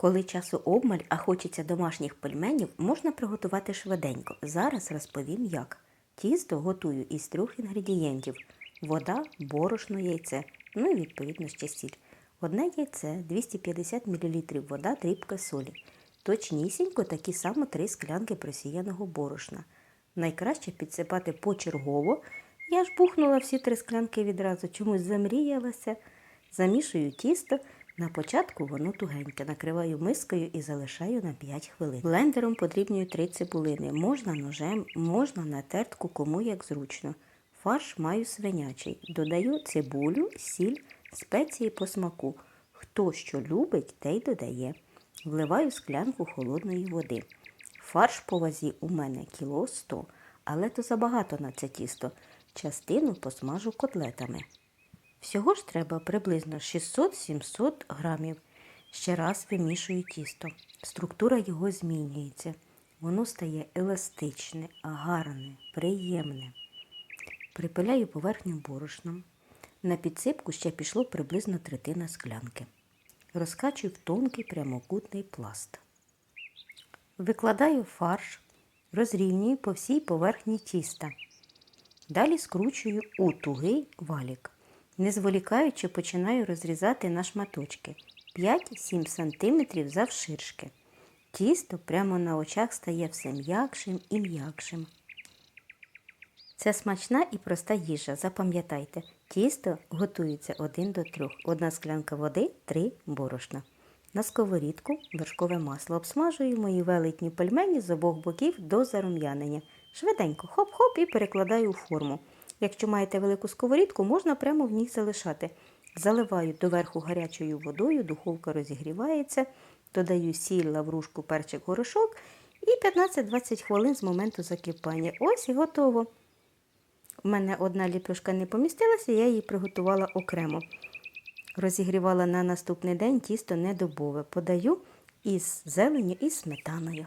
Коли часу обмаль, а хочеться домашніх пельменів, можна приготувати швиденько. Зараз розповім як. Тісто готую із трьох інгредієнтів: вода, борошно, яйце, ну і відповідно ще сіль. Одне яйце, 250 мл вода, дрібка солі. Точнісінько такі само три склянки просіяного борошна. Найкраще підсипати почергово. Я ж бухнула всі три склянки відразу, чомусь замріялася. Замішую тісто. На початку воно тугеньке. Накриваю мискою і залишаю на 5 хвилин. Блендером подрібнюю 3 цибулини. Можна ножем, можна на тертку, кому як зручно. Фарш маю свинячий. Додаю цибулю, сіль, спеції по смаку. Хто що любить, те й додає. Вливаю склянку холодної води. Фарш по вазі у мене кіло 100, але то забагато на це тісто. Частину посмажу котлетами. Всього ж треба приблизно 600-700 грамів. Ще раз вимішую тісто. Структура його змінюється. Воно стає еластичне, гарне, приємне. Припиляю поверхню борошном. На підсипку ще пішло приблизно третина склянки. Розкачую в тонкий прямокутний пласт. Викладаю фарш, розрівнюю по всій поверхні тіста. Далі скручую у тугий валік. Не зволікаючи, починаю розрізати на шматочки 5-7 см завширшки. Тісто прямо на очах стає все м'якшим і м'якшим. Це смачна і проста їжа. Запам'ятайте, тісто готується один до трьох. Одна склянка води, три борошна. На сковорідку вершкове масло обсмажую мої велетні пельмені з обох боків до зарум'янення. Швиденько хоп-хоп і перекладаю у форму. Якщо маєте велику сковорідку, можна прямо в ній залишати. Заливаю доверху гарячою водою, духовка розігрівається, додаю сіль, лаврушку, перчик, горошок і 15-20 хвилин з моменту закипання. Ось і готово. У мене одна ліпешка не помістилася, я її приготувала окремо. Розігрівала на наступний день тісто недобове. Подаю із зеленю і сметаною.